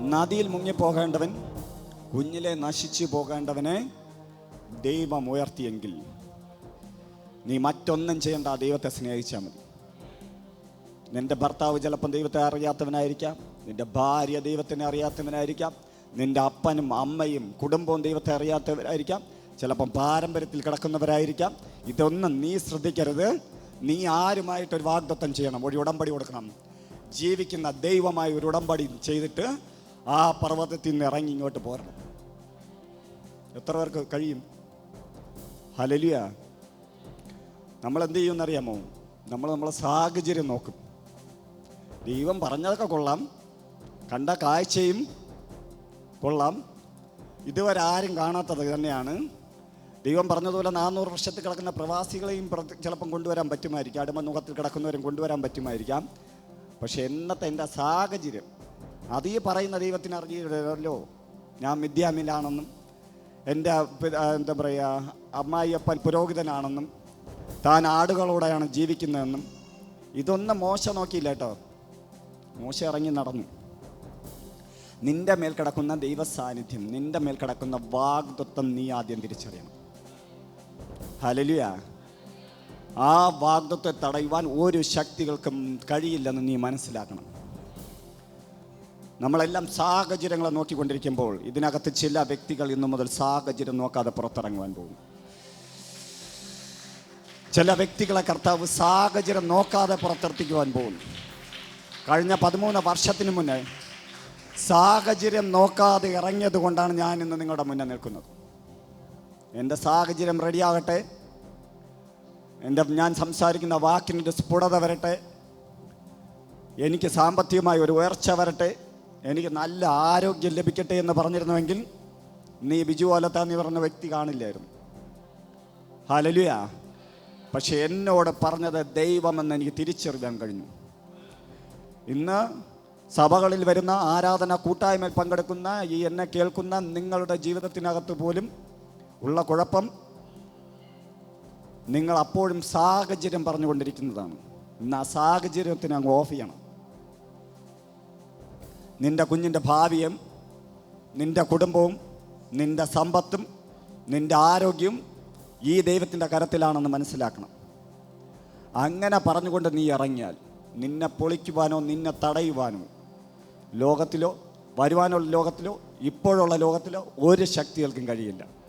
നദിയിൽ മുങ്ങിപ്പോകേണ്ടവൻ കുഞ്ഞിലെ നശിച്ചു പോകേണ്ടവനെ ദൈവം ഉയർത്തിയെങ്കിൽ നീ മറ്റൊന്നും ചെയ്യേണ്ട ആ ദൈവത്തെ സ്നേഹിച്ചാൽ മതി. നിന്റെ ഭർത്താവ് ചിലപ്പം ദൈവത്തെ അറിയാത്തവനായിരിക്കാം നിന്റെ ഭാര്യ ദൈവത്തിനെ അറിയാത്തവനായിരിക്കാം നിന്റെ അപ്പനും അമ്മയും കുടുംബവും ദൈവത്തെ അറിയാത്തവരായിരിക്കാം ചിലപ്പം പാരമ്പര്യത്തിൽ കിടക്കുന്നവരായിരിക്കാം. ഇതൊന്നും നീ ശ്രദ്ധിക്കരുത്. നീ ആരുമായിട്ടൊരു വാഗ്ദത്തം ചെയ്യണം ഒരു ഉടമ്പടി കൊടുക്കണം. ജീവിക്കുന്ന ദൈവമായി ഒരു ഉടമ്പടി ചെയ്തിട്ട് ആ പർവതത്തിൽ നിന്ന് ഇറങ്ങി ഇങ്ങോട്ട് പോരണം. എത്ര പേർക്ക് കഴിയും? ഹലലിയ നമ്മൾ എന്ത് ചെയ്യുമെന്നറിയാമോ നമ്മൾ നമ്മളെ സാഹചര്യം നോക്കും. ദൈവം പറഞ്ഞതൊക്കെ കൊള്ളാം. കണ്ട കാഴ്ചയും കൊള്ളാം. ഇതുവരെ ആരും കാണാത്തത് തന്നെയാണ്. ദൈവം പറഞ്ഞതുപോലെ നാനൂറ് വർഷത്തിൽ കിടക്കുന്ന പ്രവാസികളെയും പ്ര- ചിലപ്പം കൊണ്ടുവരാൻ പറ്റുമായിരിക്കാം. അടിമമുഖത്തിൽ കിടക്കുന്നവരും കൊണ്ടുവരാൻ പറ്റുമായിരിക്കാം. പക്ഷെ എന്നത്തെ എന്റെ സാഹചര്യം അത് ഈ പറയുന്ന ദൈവത്തിന് അറിയില്ലല്ലോ. ഞാൻ മിഥ്യാമിലാണെന്നും എന്റെ എന്താ പറയുക അമ്മായിയപ്പൻ പുരോഹിതനാണെന്നും താൻ ആടുകളോടെയാണ് ജീവിക്കുന്നതെന്നും ഇതൊന്നും മോശ നോക്കിയില്ല കേട്ടോ. മോശ ഇറങ്ങി നടന്നു. നിന്റെ മേൽ കിടക്കുന്ന ദൈവ സാന്നിധ്യം നിന്റെ മേൽ കിടക്കുന്ന വാഗ്ദത്വം നീ ആദ്യം തിരിച്ചറിയണം. ഹലലുയ ആ വാഗ്ദത്വത്തെ തടയുവാൻ ഒരു ശക്തികൾക്കും കഴിയില്ലെന്ന് നീ മനസ്സിലാക്കണം. നമ്മളെല്ലാം സാഹചര്യങ്ങളെ നോക്കിക്കൊണ്ടിരിക്കുമ്പോൾ ഇതിനകത്ത് ചില വ്യക്തികൾ ഇന്നു മുതൽ സാഹചര്യം നോക്കാതെ പുറത്തിറങ്ങുവാൻ പോകും ചില വ്യക്തികളെ കർത്താവ് സാഹചര്യം നോക്കാതെ പുറത്തിറത്തിക്കുവാൻ പോകും കഴിഞ്ഞ പതിമൂന്ന് വർഷത്തിന് മുന്നേ സാഹചര്യം നോക്കാതെ ഇറങ്ങിയത് കൊണ്ടാണ് ഞാൻ ഇന്ന് നിങ്ങളുടെ മുന്നേ നിൽക്കുന്നത്. എന്റെ സാഹചര്യം റെഡിയാകട്ടെ. എന്റെ ഞാൻ സംസാരിക്കുന്ന വാക്കിന്റെ സ്ഫുടത വരട്ടെ. എനിക്ക് സാമ്പത്തികമായി ഒരു ഉയർച്ച വരട്ടെ. എനിക്ക് നല്ല ആരോഗ്യം ലഭിക്കട്ടെ എന്ന് പറഞ്ഞിരുന്നുവെങ്കിൽ നീ ബിജു ഓലത്ത നീ പറഞ്ഞ വ്യക്തി കാണില്ലായിരുന്നു. ഹലലുയ പക്ഷെ എന്നോട് പറഞ്ഞത് ദൈവമെന്ന് എനിക്ക് തിരിച്ചറിയാൻ കഴിഞ്ഞു. ഇന്ന് സഭകളിൽ വരുന്ന ആരാധന കൂട്ടായ്മയിൽ പങ്കെടുക്കുന്ന ഈ എന്നെ കേൾക്കുന്ന നിങ്ങളുടെ ജീവിതത്തിനകത്ത് പോലും ഉള്ള കുഴപ്പം നിങ്ങൾ അപ്പോഴും സാഹചര്യം പറഞ്ഞുകൊണ്ടിരിക്കുന്നതാണ്. ഇന്ന് ആ സാഹചര്യത്തിന് അങ്ങ് ഓഫ് ചെയ്യണം. നിന്റെ കുഞ്ഞിന്റെ ഭാവിയും നിന്റെ കുടുംബവും നിന്റെ സമ്പത്തും നിന്റെ ആരോഗ്യവും ഈ ദൈവത്തിന്റെ കരത്തിലാണെന്ന് മനസ്സിലാക്കണം. അങ്ങനെ പറഞ്ഞുകൊണ്ട് നീ ഇറങ്ങിയാൽ നിന്നെ പൊളിക്കുവാനോ നിന്നെ തടയുവാനോ ലോകത്തിലോ വരുവാനുള്ള ലോകത്തിലോ ഇപ്പോഴുള്ള ലോകത്തിലോ ഒരു ശക്തികൾക്കും കഴിയില്ല.